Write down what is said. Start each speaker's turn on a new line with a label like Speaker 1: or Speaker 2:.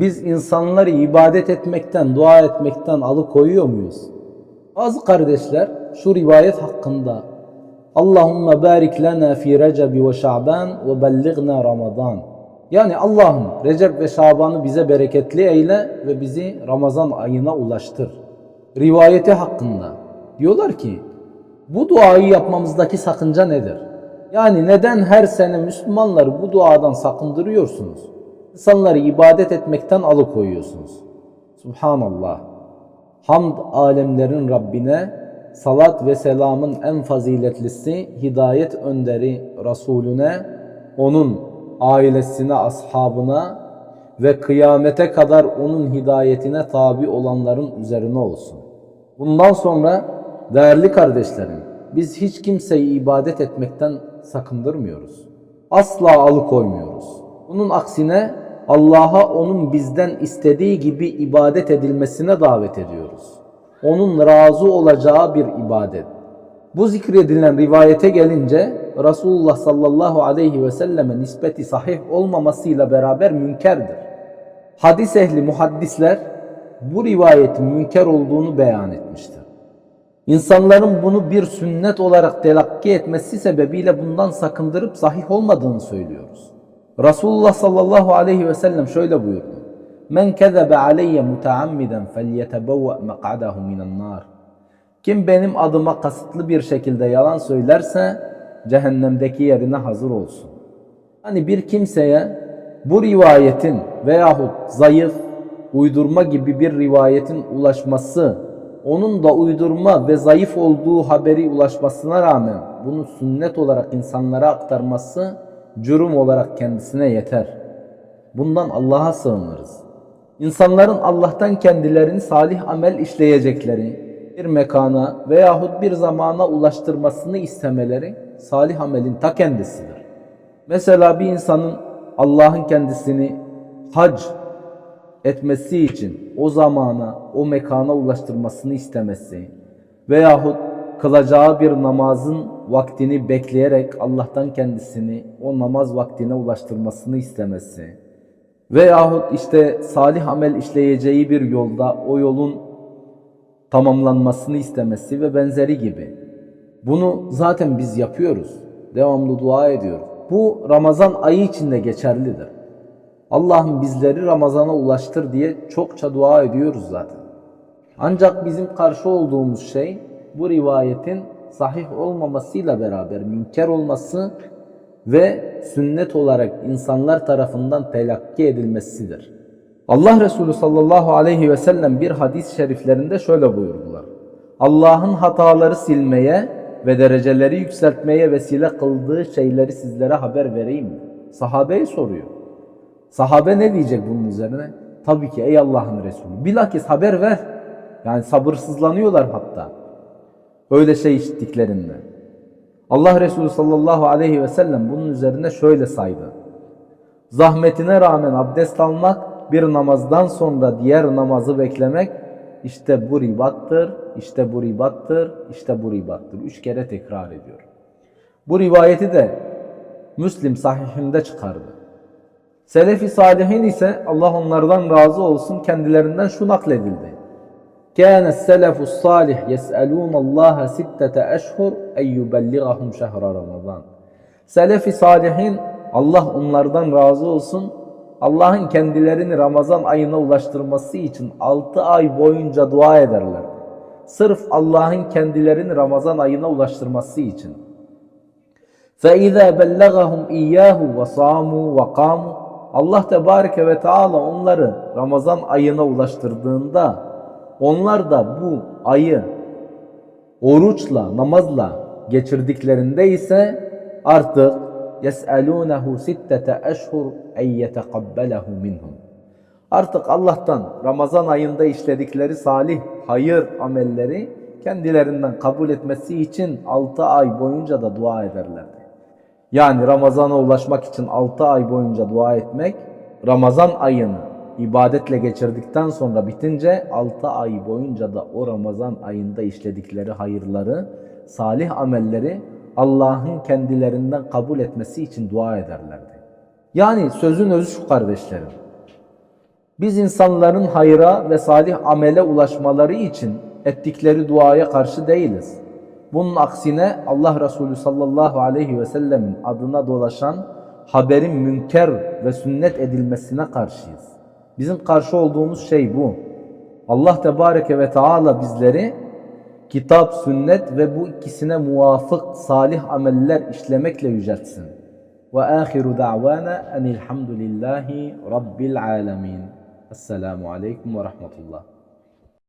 Speaker 1: Biz insanları ibadet etmekten, dua etmekten alıkoyuyor muyuz? Bazı kardeşler şu rivayet hakkında Allahümme barik lana fi Recep ve Şaban ve bellighna Ramazan. Yani Allah'ım Recep ve Şaban'ı bize bereketli eyle ve bizi Ramazan ayına ulaştır. Rivayeti hakkında diyorlar ki bu duayı yapmamızdaki sakınca nedir? Yani neden her sene Müslümanları bu duadan sakındırıyorsunuz? İnsanları ibadet etmekten alıkoyuyorsunuz. Subhanallah. Hamd alemlerin Rabbine, salat ve selamın en faziletlisi, hidayet önderi Resulüne, onun ailesine, ashabına ve kıyamete kadar onun hidayetine tabi olanların üzerine olsun. Bundan sonra değerli kardeşlerim, biz hiç kimseyi ibadet etmekten sakındırmıyoruz. Asla alıkoymuyoruz. Bunun aksine Allah'a onun bizden istediği gibi ibadet edilmesine davet ediyoruz. Onun razı olacağı bir ibadet. Bu zikredilen rivayete gelince Resulullah sallallahu aleyhi ve selleme nispeti sahih olmamasıyla beraber münkerdir. Hadis ehli muhaddisler bu rivayetin münker olduğunu beyan etmiştir. İnsanların bunu bir sünnet olarak telakki etmesi sebebiyle bundan sakındırıp sahih olmadığını söylüyoruz. Resulullah sallallahu aleyhi ve sellem şöyle buyurdu. Men kezebe aleyye muteammiden felyetebevve mek'adahu minen nar. Kim benim adıma kasıtlı bir şekilde yalan söylerse cehennemdeki yerine hazır olsun. Hani bir kimseye bu rivayetin veyahut zayıf, uydurma gibi bir rivayetin ulaşması, onun da uydurma ve zayıf olduğu haberi ulaşmasına rağmen bunu sünnet olarak insanlara aktarması cürüm olarak kendisine yeter. Bundan Allah'a sığınırız. İnsanların Allah'tan kendilerini salih amel işleyecekleri bir mekana veyahut bir zamana ulaştırmasını istemeleri salih amelin ta kendisidir. Mesela bir insanın Allah'ın kendisini hac etmesi için o zamana, o mekana ulaştırmasını istemesi veyahut kılacağı bir namazın vaktini bekleyerek Allah'tan kendisini o namaz vaktine ulaştırmasını istemesi veyahut işte salih amel işleyeceği bir yolda o yolun tamamlanmasını istemesi ve benzeri gibi. Bunu zaten biz yapıyoruz. Devamlı dua ediyoruz. Bu Ramazan ayı içinde geçerlidir. Allah'ım bizleri Ramazan'a ulaştır diye çokça dua ediyoruz zaten. Ancak bizim karşı olduğumuz şey bu rivayetin sahih olmamasıyla beraber münker olması ve sünnet olarak insanlar tarafından telakki edilmesidir. Allah Resulü sallallahu aleyhi ve sellem bir hadis-i şeriflerinde şöyle buyurdular. Allah'ın hataları silmeye ve dereceleri yükseltmeye vesile kıldığı şeyleri sizlere haber vereyim mi? Sahabeye soruyor. Sahabe ne diyecek bunun üzerine? Tabii ki ey Allah'ın Resulü. Bilakis haber ver. Yani sabırsızlanıyorlar hatta. Öyle şey işittiklerinde. Allah Resulü sallallahu aleyhi ve sellem bunun üzerine şöyle saydı. Zahmetine rağmen abdest almak, bir namazdan sonra diğer namazı beklemek, işte bu ribattır, işte bu ribattır, işte bu ribattır. Üç kere tekrar ediyor. Bu rivayeti de Müslim sahihinde çıkardı. Selefi salihin ise Allah onlardan razı olsun kendilerinden şu nakledildi. كان السلف الصالح يسألون الله ستة أشهر أن يبلغهم شهر رمضان. Selefi salihin Allah onlardan razı olsun. Allah'ın kendilerini Ramazan ayına ulaştırması için 6 ay boyunca dua ederler. Sırf Allah'ın kendilerini Ramazan ayına ulaştırması için. فَاِذَا بَلَّغَهُمْ اِيَّاهُ وَصَامُوا وَقَامُوا Allah Tebareke ve Teala onları Ramazan ayına ulaştırdığında onlar da bu ayı oruçla, namazla geçirdiklerinde ise artık yes'alunehu sittete eşhur en yetekabbelahu minhum. Artık Allah'tan Ramazan ayında işledikleri salih hayır amelleri kendilerinden kabul etmesi için 6 ay boyunca da dua ederlerdi. Yani Ramazan'a ulaşmak için 6 ay boyunca dua etmek, Ramazan ayını ibadetle geçirdikten sonra bitince 6 ay boyunca da o Ramazan ayında işledikleri hayırları, salih amelleri Allah'ın kendilerinden kabul etmesi için dua ederlerdi. Yani sözün özü şu kardeşlerim. Biz insanların hayra ve salih amele ulaşmaları için ettikleri duaya karşı değiliz. Bunun aksine Allah Resulü sallallahu aleyhi ve sellemin adına dolaşan haberin münker ve sünnet edilmesine karşıyız. Bizim karşı olduğumuz şey bu. Allah Tebareke ve Teala bizleri kitap, sünnet ve bu ikisine muvafık salih ameller işlemekle yüceltsin. Ve ahiru da'vana enilhamdülillahi rabbil alemin. Esselamu aleyküm ve rahmetullah.